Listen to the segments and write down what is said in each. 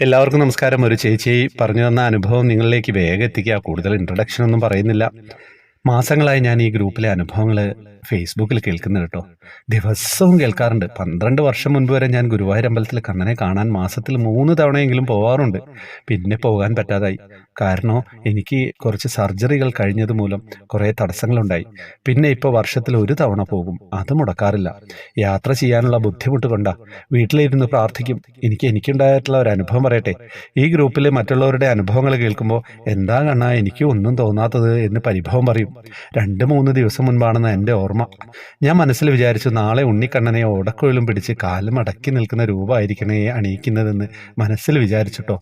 എല്ലാവർക്കും നമസ്കാരം. ഒരു ചേച്ചി പറഞ്ഞു തന്ന അനുഭവം നിങ്ങളിലേക്ക് വേഗം എത്തിക്കുക. കൂടുതൽ ഇൻട്രൊഡക്ഷൻ ഒന്നും പറയുന്നില്ല. മാസങ്ങളായി ഞാൻ ഈ ഗ്രൂപ്പിലെ അനുഭവങ്ങൾ ഫേസ്ബുക്കിൽ കേൾക്കുന്നത് കേട്ടോ. ദിവസവും കേൾക്കാറുണ്ട്. പന്ത്രണ്ട് വർഷം മുൻപ് വരെ ഞാൻ ഗുരുവായൂർ അമ്പലത്തിൽ കണ്ണനെ കാണാൻ മാസത്തിൽ മൂന്ന് തവണയെങ്കിലും പോവാറുണ്ട്. പിന്നെ പോകാൻ പറ്റാതായി. കാരണം എനിക്ക് കുറച്ച് സർജറികൾ കഴിഞ്ഞത് മൂലം കുറേ തടസ്സങ്ങളുണ്ടായി. പിന്നെ ഇപ്പോൾ വർഷത്തിൽ ഒരു തവണ പോകും. അത് മുടക്കാറില്ല. യാത്ര ചെയ്യാനുള്ള ബുദ്ധിമുട്ട് കൊണ്ടാ. വീട്ടിലിരുന്ന് പ്രാർത്ഥിക്കും. എനിക്ക് എനിക്കുണ്ടായിട്ടുള്ള ഒരു അനുഭവം പറയട്ടെ. ഈ ഗ്രൂപ്പിലെ മറ്റുള്ളവരുടെ അനുഭവങ്ങൾ കേൾക്കുമ്പോൾ എന്താ കണ്ണാ എനിക്ക് ഒന്നും തോന്നാത്തത് എന്ന് പരിഭവം പറയും. രണ്ട് മൂന്ന് ദിവസം മുൻപാണെന്ന് എന്റെ ഓർമ്മ. ഞാൻ മനസ്സിൽ വിചാരിച്ചു നാളെ ഉണ്ണിക്കണ്ണനെ ഓടക്കുഴലും പിടിച്ച് കാലും അടക്കി നിൽക്കുന്ന രൂപമായിരിക്കണേ അണിയിക്കുന്നതെന്ന് മനസ്സിൽ വിചാരിച്ചിട്ടോ.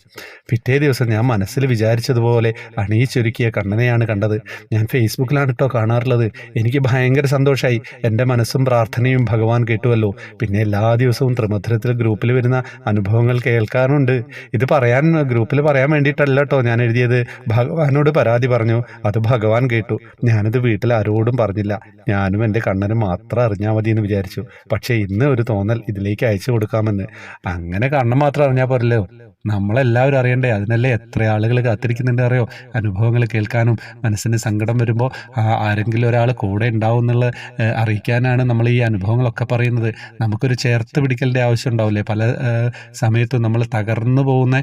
പിറ്റേ ദിവസം ഞാൻ മനസ്സിൽ വിചാരിച്ചതുപോലെ അണിയിച്ചൊരുക്കിയ കണ്ണനെയാണ് കണ്ടത്. ഞാൻ ഫേസ്ബുക്കിലാണ് കേട്ടോ കാണാറുള്ളത്. എനിക്ക് ഭയങ്കര സന്തോഷമായി എന്റെ മനസ്സും പ്രാർത്ഥനയും ഭഗവാൻ കേട്ടുവല്ലോ. പിന്നെ എല്ലാ ദിവസവും ത്രിമധുരത്തിൽ ഗ്രൂപ്പിൽ വരുന്ന അനുഭവങ്ങൾ കേൾക്കാറുണ്ട്. ഇത് പറയാൻ ഗ്രൂപ്പിൽ പറയാൻ വേണ്ടിയിട്ടല്ല കേട്ടോ ഞാൻ എഴുതിയത്. ഭഗവാനോട് പരാതി പറഞ്ഞു. അത് ഭഗവാൻ കേട്ടു. ഞാനത് വീട്ടിൽ ആരോടും പറഞ്ഞില്ല. ഞാനും എന്റെ കണ്ണനും മാത്രം അറിഞ്ഞാൽ മതി എന്ന് വിചാരിച്ചു. പക്ഷേ ഇന്ന് ഒരു തോന്നൽ ഇതിലേക്ക് അയച്ചു കൊടുക്കാമെന്ന്. അങ്ങനെ കണ്ണൻ മാത്രം അറിഞ്ഞാൽ പോരല്ലോ. നമ്മളെല്ലാവരും അറിയണ്ടേ? അതിനല്ലേ എത്ര ആളുകൾ കാത്തിരിക്കുന്നുണ്ട് അറിയോ? അനുഭവങ്ങൾ കേൾക്കാനും മനസ്സിന് സങ്കടം വരുമ്പോൾ ആരെങ്കിലും ഒരാൾ കൂടെ ഉണ്ടാവും എന്നുള്ള അറിയിക്കാനാണ് നമ്മൾ ഈ അനുഭവങ്ങളൊക്കെ പറയുന്നത്. നമുക്കൊരു ചേർത്ത് പിടിക്കലിന്റെ ആവശ്യം ഉണ്ടാവില്ലേ? പല സമയത്തും നമ്മൾ തകർന്നു പോകുന്ന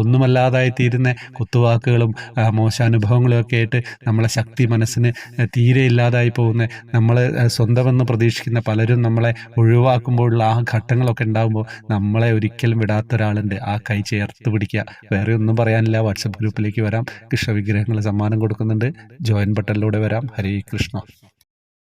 ഒന്നുമല്ലാതായി തീരുന്ന കുത്തുവാക്കുകളും മോശാനുഭവങ്ങളും ഒക്കെ ആയിട്ട് നമ്മളെ ശക്തി മനസ്സിന് തീരെ ഇല്ലാതായി പോകുന്ന നമ്മൾ സ്വന്തമെന്ന് പ്രതീക്ഷിക്കുന്ന പലരും നമ്മളെ ഒഴിവാക്കുമ്പോഴുള്ള ആ ഘട്ടങ്ങളൊക്കെ ഉണ്ടാകുമ്പോൾ നമ്മളെ ഒരിക്കലും വിടാത്ത ഒരാളുണ്ട് ആ കൈ ചേർത്ത് പിടിക്കുക. വേറെ ഒന്നും പറയാനില്ല. വാട്സപ്പ് ഗ്രൂപ്പിലേക്ക് വരാം. കൃഷ്ണ വിഗ്രഹങ്ങൾ സമ്മാനം കൊടുക്കുന്നുണ്ട്. ജോയിൻ ബട്ടണിലൂടെ വരാം. ഹരേ കൃഷ്ണ.